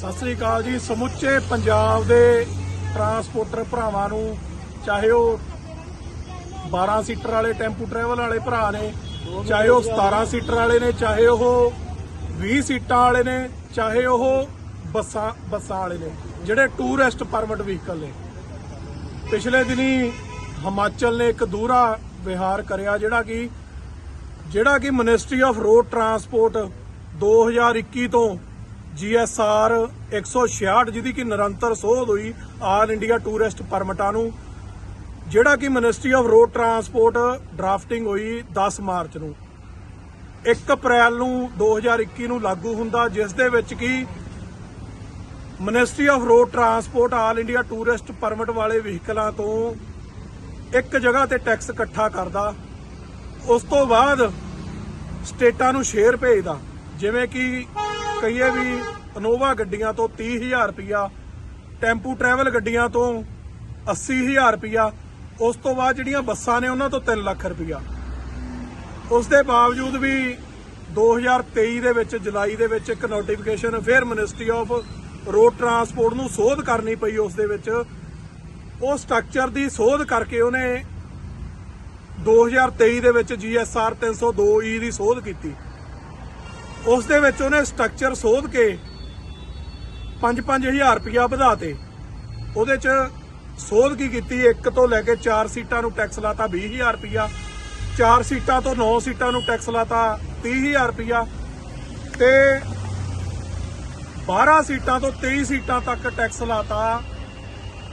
ਸਤਿ ਸ੍ਰੀ ਅਕਾਲ ਜੀ। ਸਮੁੱਚੇ ਪੰਜਾਬ ਦੇ ਟਰਾਂਸਪੋਰਟਰ ਭਰਾਵਾਂ ਨੂੰ ਚਾਹੇ ਉਹ 12 ਸੀਟਰ ਵਾਲੇ, ਟੈਂਪੂ ਟਰੈਵਲ ਵਾਲੇ ਭਰਾ ਨੇ, ਚਾਹੇ ਉਹ 17 ਸੀਟਰ ਵਾਲੇ ਨੇ, ਚਾਹੇ ਉਹ 20 ਸੀਟਾਂ ਵਾਲੇ ਨੇ, ਚਾਹੇ ਉਹ ਬੱਸਾਂ ਬੱਸਾਂ ਵਾਲੇ ਨੇ, ਜਿਹੜੇ ਟੂਰਿਸਟ ਪਰਮਿਟ ਵਹੀਕਲ ਨੇ। ਪਿਛਲੇ ਦਿਨੀ ਹਿਮਾਚਲ ਨੇ ਇੱਕ ਦੂਰਾ ਵਿਹਾਰ ਕਰਿਆ ਜਿਹੜਾ ਕਿ ਜਿਹੜਾ ਕਿ ਮਿਨਿਸਟਰੀ ਆਫ ਰੋਡ ਟਰਾਂਸਪੋਰਟ 2021 ਤੋਂ ਜੀਐਸਆਰ 166 ਜਿਹਦੀ ਕਿ ਨਿਰੰਤਰ ਸੋਧ ਹੋਈ ਆਲ ਇੰਡੀਆ ਟੂਰਿਸਟ ਪਰਮਿਟਾਂ ਨੂੰ, ਜਿਹੜਾ ਕਿ ministry of road transport drafting ਹੋਈ 10 ਮਾਰਚ ਨੂੰ। 1 ਅਪ੍ਰੈਲ ਨੂੰ 2021 ਨੂੰ ਲਾਗੂ ਹੁੰਦਾ, ਜਿਸ ਦੇ ਵਿੱਚ ਕਿ ministry of road transport all India tourist permit ਵਾਲੇ ਵਹੀਕਲਾਂ ਤੋਂ ਇੱਕ ਜਗ੍ਹਾ ਤੇ ਟੈਕਸ ਇਕੱਠਾ ਕਰਦਾ, ਉਸ ਤੋਂ ਬਾਅਦ ਸਟੇਟਾਂ ਨੂੰ ਸ਼ੇਅਰ ਭੇਜਦਾ। ਜਿਵੇਂ ਕਿ ਕਹੀਏ ਵੀ ਇਨੋਵਾ ਗੱਡੀਆਂ ਤੋਂ 30000 ਰੁਪਿਆ ਟੈਂਪੂ ਟਰੈਵਲ ਗੱਡੀਆਂ ਤੋਂ 80000 ਰੁਪਿਆ ਉਸ ਤੋਂ ਬਾਅਦ ਜਿਹੜੀਆਂ ਬੱਸਾਂ ਨੇ ਉਹਨਾਂ ਤੋਂ 3 ਲੱਖ ਰੁਪਿਆ ਉਸ ਦੇ ਬਾਵਜੂਦ ਵੀ 2023 ਦੇ ਵਿੱਚ, ਜੁਲਾਈ ਦੇ ਵਿੱਚ ਇੱਕ ਨੋਟੀਫਿਕੇਸ਼ਨ ਫਿਰ ਮਿਨਿਸਟਰੀ ਆਫ ਰੋਡ ਟਰਾਂਸਪੋਰਟ ਨੂੰ ਸੋਧ ਕਰਨੀ ਪਈ ਉਸ ਦੇ ਵਿੱਚ ਉਹ ਸਟਰਕਚਰ ਦੀ ਸੋਧ ਕਰਕੇ ਉਹਨੇ 2023 ਦੇ ਵਿੱਚ ਜੀਐਸਆਰ 302E ਦੀ ਸੋਧ ਕੀਤੀ। ਉਸ ਦੇ ਵਿੱਚ ਉਹਨੇ ਸਟਰਕਚਰ ਸੋਧ ਕੇ 5-5000 ਰੁਪਇਆ ਵਧਾਤੇ ਉਹਦੇ ਚ ਸੋਧ ਕੀ ਕੀਤੀ? ਇੱਕ ਤੋਂ ਲੈ ਕੇ 4 ਸੀਟਾਂ ਨੂੰ ਟੈਕਸ ਲਾਤਾ 20000 ਰੁਪਇਆ। 4 ਸੀਟਾਂ ਤੋਂ 9 ਸੀਟਾਂ ਨੂੰ ਟੈਕਸ ਲਾਤਾ 30000 ਰੁਪਇਆ। ਤੇ 12 ਸੀਟਾਂ ਤੋਂ 23 ਸੀਟਾਂ ਤੱਕ ਟੈਕਸ ਲਾਤਾ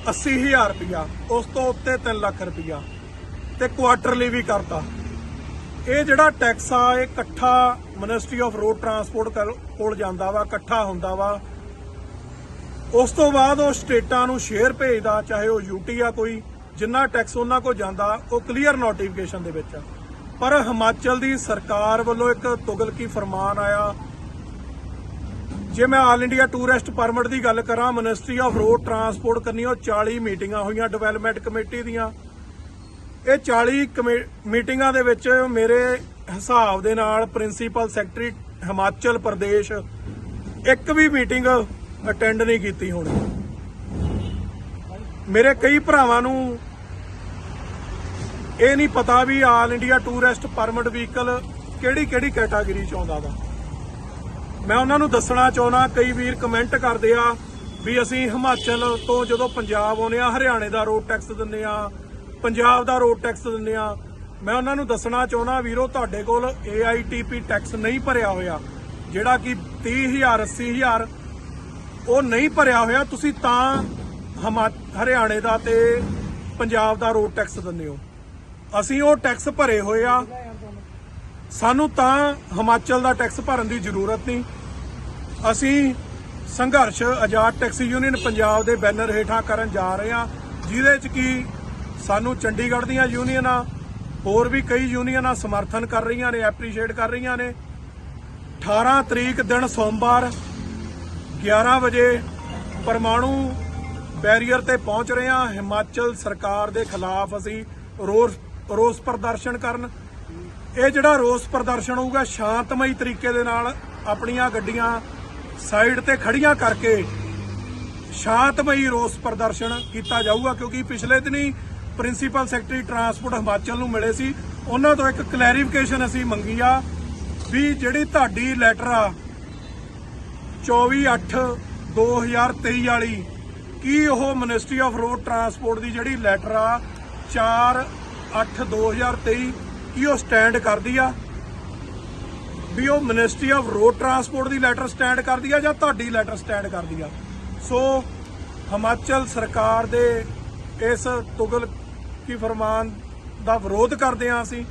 80000 ਰੁਪਇਆ, ਉਸ ਤੋਂ ਉੱਤੇ 3 ਲੱਖ ਰੁਪਇਆ ਤੇ ਕੁਆਟਰਲੀ ਵੀ ਕਰਤਾ। ਇਹ ਜਿਹੜਾ ਟੈਕਸ ਆ, ਇਹ ਇਕੱਠਾ ਮਿਨਿਸਟਰੀ ਆਫ ਰੋਡ ਟਰਾਂਸਪੋਰਟ ਕੋਲ ਜਾਂਦਾ ਵਾ, ਇਕੱਠਾ ਹੁੰਦਾ ਵਾ। ਉਸ ਤੋਂ ਬਾਅਦ ਉਹ ਸਟੇਟਾਂ ਨੂੰ ਸ਼ੇਅਰ ਭੇਜਦਾ, ਚਾਹੇ ਉਹ ਯੂਟੀ ਆ ਕੋਈ, ਜਿੰਨਾ ਟੈਕਸ ਉਹਨਾਂ ਕੋ ਜਾਂਦਾ, ਉਹ ਕਲੀਅਰ ਨੋਟੀਫਿਕੇਸ਼ਨ ਦੇ ਵਿੱਚ ਆ। ਪਰ ਹਿਮਾਚਲ ਦੀ ਸਰਕਾਰ ਵੱਲੋਂ ਇੱਕ ਤੁਗਲਕੀ ਫਰਮਾਨ ਆਇਆ ਜੇ ਮੈਂ ਆਲ ਇੰਡੀਆ ਟੂਰਿਸਟ ਪਰਮਿਟ ਦੀ ਗੱਲ ਕਰਾਂ ਮਿਨਿਸਟਰੀ ਆਫ ਰੋਡ ਟਰਾਂਸਪੋਰਟ ਕਰਨੀਓ 40 ਮੀਟਿੰਗਾਂ ਹੋਈਆਂ ਡਿਵੈਲਪਮੈਂਟ ਕਮੇਟੀ ਦੀਆਂ। ਇਹ 40 ਕਮੇ- ਮੀਟਿੰਗਾਂ ਦੇ ਵਿੱਚ ਮੇਰੇ ਹਿਸਾਬ ਦੇ ਨਾਲ ਪ੍ਰਿੰਸੀਪਲ ਸੈਕਟਰੀ ਹਿਮਾਚਲ ਪ੍ਰਦੇਸ਼ ਇੱਕ ਵੀ ਮੀਟਿੰਗ ਅਟੈਂਡ ਨਹੀਂ ਕੀਤੀ ਹੋਣੀ। ਮੇਰੇ ਕਈ ਭਰਾਵਾਂ ਨੂੰ ਇਹ ਨਹੀਂ ਪਤਾ ਵੀ all India tourist permit vehicle ਕਿਹੜੀ ਕਿਹੜੀ ਕੈਟਾਗਰੀ ਚ ਆਉਂਦਾ ਵਾ। ਮੈਂ ਉਹਨਾਂ ਨੂੰ ਦੱਸਣਾ ਚਾਹੁੰਦਾ, ਕਈ ਵੀਰ ਕਮੈਂਟ ਕਰਦੇ ਆ ਵੀ ਅਸੀਂ ਹਿਮਾਚਲ ਤੋਂ ਜਦੋਂ ਪੰਜਾਬ ਆਉਂਦੇ ਆ, ਹਰਿਆਣੇ ਦਾ ਰੋਡ ਟੈਕਸ ਦਿੰਦੇ ਆ, ਪੰਜਾਬ ਦਾ ਰੋਡ ਟੈਕਸ ਦਿੰਦੇ ਆ। ਮੈਂ ਉਹਨਾਂ ਨੂੰ ਦੱਸਣਾ ਚਾਹੁੰਦਾ, ਵੀਰੋ, ਤੁਹਾਡੇ ਕੋਲ AITP ਟੈਕਸ ਨਹੀਂ ਭਰਿਆ ਹੋਇਆ, ਜਿਹੜਾ ਕਿ 30000 80000 ਉਹ ਨਹੀਂ ਭਰਿਆ ਹੋਇਆ, ਤੁਸੀਂ ਤਾਂ ਹਮਾ- ਹਰਿਆਣੇ ਦਾ ਤੇ ਪੰਜਾਬ ਦਾ ਰੋਡ ਟੈਕਸ ਦਿੰਦੇ ਹੋ। ਅਸੀਂ ਉਹ ਟੈਕਸ ਭਰੇ ਹੋਏ ਆ ਸਾਨੂੰ ਤਾਂ ਹਿਮਾਚਲ ਦਾ ਟੈਕਸ ਭਰਨ ਦੀ ਜ਼ਰੂਰਤ ਨਹੀਂ। ਅਸੀਂ ਸੰਘਰਸ਼, ਆਜ਼ਾਦ ਟੈਕਸੀ ਯੂਨੀਅਨ ਪੰਜਾਬ ਦੇ ਬੈਨਰ ਹੇਠਾਂ ਕਰਨ ਜਾ ਰਹੇ ਹਾਂ, ਜਿਹਦੇ 'ਚ ਕੀ ਸਾਨੂੰ ਚੰਡੀਗੜ੍ਹ ਦੀਆਂ ਯੂਨੀਅਨਾਂ, ਹੋਰ ਵੀ ਕਈ ਯੂਨੀਅਨਾਂ ਸਮਰਥਨ ਕਰ ਰਹੀਆਂ ਨੇ ਐਪਰੀਸ਼ੀਏਟ ਕਰ ਰਹੀਆਂ ਨੇ। 18 ਤਰੀਕ ਦਿਨ ਸੋਮਵਾਰ 11 ਵਜੇ ਪਰਮਾਣੂ ਬੈਰੀਅਰ ਤੇ ਪਹੁੰਚ ਰਹੇ ਹਾਂ। ਹਿਮਾਚਲ ਸਰਕਾਰ ਦੇ ਖਿਲਾਫ ਅਸੀਂ ਰੋਸ ਰੋਸ ਪ੍ਰਦਰਸ਼ਨ ਕਰਨ। ਇਹ ਜਿਹੜਾ ਰੋਸ ਪ੍ਰਦਰਸ਼ਨ ਹੋਊਗਾ ਸ਼ਾਂਤਮਈ ਤਰੀਕੇ ਦੇ ਨਾਲ ਆਪਣੀਆਂ ਗੱਡੀਆਂ ਸਾਈਡ ਤੇ ਖੜੀਆਂ ਕਰਕੇ ਸ਼ਾਂਤਮਈ ਰੋਸ ਪ੍ਰਦਰਸ਼ਨ ਕੀਤਾ ਜਾਊਗਾ, ਕਿਉਂਕਿ ਪਿਛਲੇ ਦਿਨੀ ਪ੍ਰਿੰਸੀਪਲ ਸੈਕਟਰੀ ਟਰਾਂਸਪੋਰਟ ਹਿਮਾਚਲ ਨੂੰ ਮਿਲੇ ਸੀ। ਉਹਨਾਂ ਤੋਂ ਇੱਕ ਕਲੈਰੀਫਿਕੇਸ਼ਨ ਅਸੀਂ ਮੰਗੀ ਆ ਵੀ ਜਿਹੜੀ ਤੁਹਾਡੀ ਲੈਟਰ ਆ 24/8/2023 ਵਾਲੀ, ਕੀ ਉਹ ਮਿਨਿਸਟਰੀ ਆਫ ਰੋਡ ਟਰਾਂਸਪੋਰਟ ਦੀ ਜਿਹੜੀ ਲੈਟਰ ਆ 4/8/2023 ਕੀ ਉਹ ਸਟੈਂਡ ਕਰਦੀ ਆ? ਵੀ ਉਹ ਮਿਨਿਸਟਰੀ ਆਫ ਰੋਡ ਟਰਾਂਸਪੋਰਟ ਦੀ ਲੈਟਰ ਸਟੈਂਡ ਕਰਦੀ ਆ ਜਾਂ ਤੁਹਾਡੀ ਲੈਟਰ ਸਟੈਂਡ ਕਰਦੀ ਆ? ਸੋ ਹਿਮਾਚਲ ਸਰਕਾਰ ਦੇ ਇਸ ਤੁਗਲ ਕੀ ਫਰਮਾਨ ਦਾ ਵਿਰੋਧ ਕਰਦੇ ਆ ਅਸੀਂ।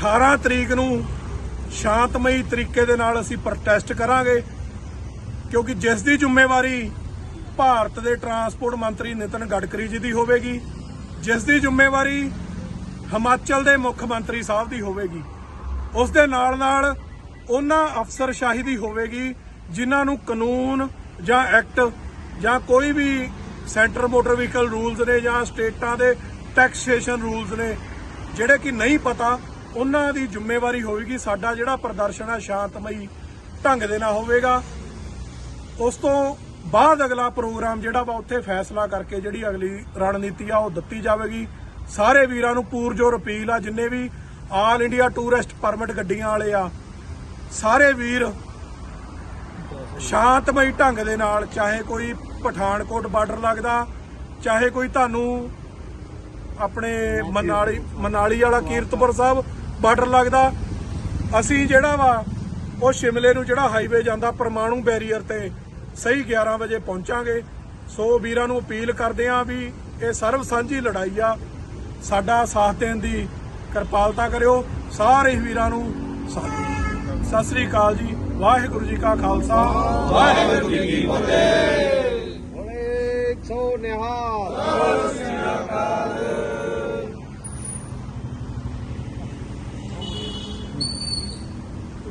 18 ਤਰੀਕ ਨੂੰ ਸ਼ਾਂਤਮਈ ਤਰੀਕੇ ਦੇ ਨਾਲ ਅਸੀਂ ਪ੍ਰੋਟੈਸਟ ਕਰਾਂਗੇ, ਕਿਉਂਕਿ ਜਿਸ ਦੀ ਜ਼ਿੰਮੇਵਾਰੀ ਭਾਰਤ ਦੇ ਟਰਾਂਸਪੋਰਟ ਮੰਤਰੀ ਨਿਤਨ ਗਡਕਰੀ ਜੀ ਦੀ ਹੋਵੇਗੀ, ਜਿਸ ਦੀ ਜ਼ਿੰਮੇਵਾਰੀ ਹਿਮਾਚਲ ਦੇ ਮੁੱਖ ਮੰਤਰੀ ਸਾਹਿਬ ਦੀ ਹੋਵੇਗੀ। ਉਸ ਦੇ ਨਾਲ ਨਾਲ ਉਹਨਾਂ ਅਫਸਰਸ਼ਾਹੀ ਦੀ ਹੋਵੇਗੀ, ਜਿਨ੍ਹਾਂ ਨੂੰ ਕਾਨੂੰਨ ਜਾਂ ਐਕਟ ਜਾਂ ਕੋਈ ਵੀ ਸੈਂਟਰ ਮੋਟਰ ਵਹੀਕਲ ਰੂਲਸ ਨੇ ਜਾਂ ਸਟੇਟਾਂ ਦੇ ਟੈਕਸੇਸ਼ਨ ਰੂਲਸ ਨੇ, ਜਿਹੜੇ ਕਿ ਨਹੀਂ ਪਤਾ, ਉਹਨਾਂ ਦੀ ਜ਼ਿੰਮੇਵਾਰੀ ਹੋਵੇਗੀ। ਸਾਡਾ ਜਿਹੜਾ ਪ੍ਰਦਰਸ਼ਨ ਆ, ਸ਼ਾਂਤਮਈ ਢੰਗ ਦੇ ਨਾਲ ਹੋਵੇਗਾ। ਉਸ ਤੋਂ ਬਾਅਦ ਅਗਲਾ ਪ੍ਰੋਗਰਾਮ ਜਿਹੜਾ ਵਾ, ਉੱਥੇ ਫੈਸਲਾ ਕਰਕੇ ਜਿਹੜੀ ਅਗਲੀ ਰਣਨੀਤੀ ਆ, ਉਹ ਦਿੱਤੀ ਜਾਵੇਗੀ। ਸਾਰੇ ਵੀਰਾਂ ਨੂੰ ਪੂਰਜੋਰ ਅਪੀਲ ਆ, ਜਿੰਨੇ ਵੀ ਆਲ ਇੰਡੀਆ ਟੂਰਿਸਟ ਪਰਮਿਟ ਗੱਡੀਆਂ ਵਾਲੇ ਆ, ਸਾਰੇ ਵੀਰ ਸ਼ਾਂਤਮਈ ਢੰਗ ਦੇ ਨਾਲ, ਚਾਹੇ ਕੋਈ ਪਠਾਨਕੋਟ ਬਾਰਡਰ ਲੱਗਦਾ, ਚਾਹੇ ਕੋਈ ਤੁਹਾਨੂੰ ਆਪਣੇ ਮਨਾਲੀ ਮਨਾਲੀ ਵਾਲਾ ਕੀਰਤਪੁਰ ਸਾਹਿਬ ਬਾਰਡਰ ਲੱਗਦਾ, ਅਸੀਂ ਜਿਹੜਾ ਵਾ, ਉਹ ਸ਼ਿਮਲੇ ਨੂੰ ਜਿਹੜਾ ਹਾਈਵੇ ਜਾਂਦਾ ਪਰਮਾਣੂ ਬੈਰੀਅਰ ਤੇ ਸਹੀ 11 ਵਜੇ ਪਹੁੰਚਾਂਗੇ। ਸੋ ਵੀਰਾਂ ਨੂੰ ਅਪੀਲ ਕਰਦੇ ਆਂ ਵੀ ਇਹ ਸਰਬ ਸਾਂਝੀ ਲੜਾਈ ਆ ਸਾਡਾ ਸਾਥ ਦੇਣ ਦੀ ਕਿਰਪਾਲਤਾ ਕਰਿਓ। ਸਾਰੇ ਹੀ ਵੀਰਾਂ ਨੂੰ ਸਤਿ ਸਤਿ ਸ੍ਰੀ ਅਕਾਲ ਜੀ। ਵਾਹਿਗੁਰੂ ਜੀ ਕਾ ਖਾਲਸਾ। ਵਾਹਿਗੁਰੂ ਜੀ ਕੀ ਫਤਿਹ। ਬੋਲੇ ਸੋ ਨਿਹਾਲ।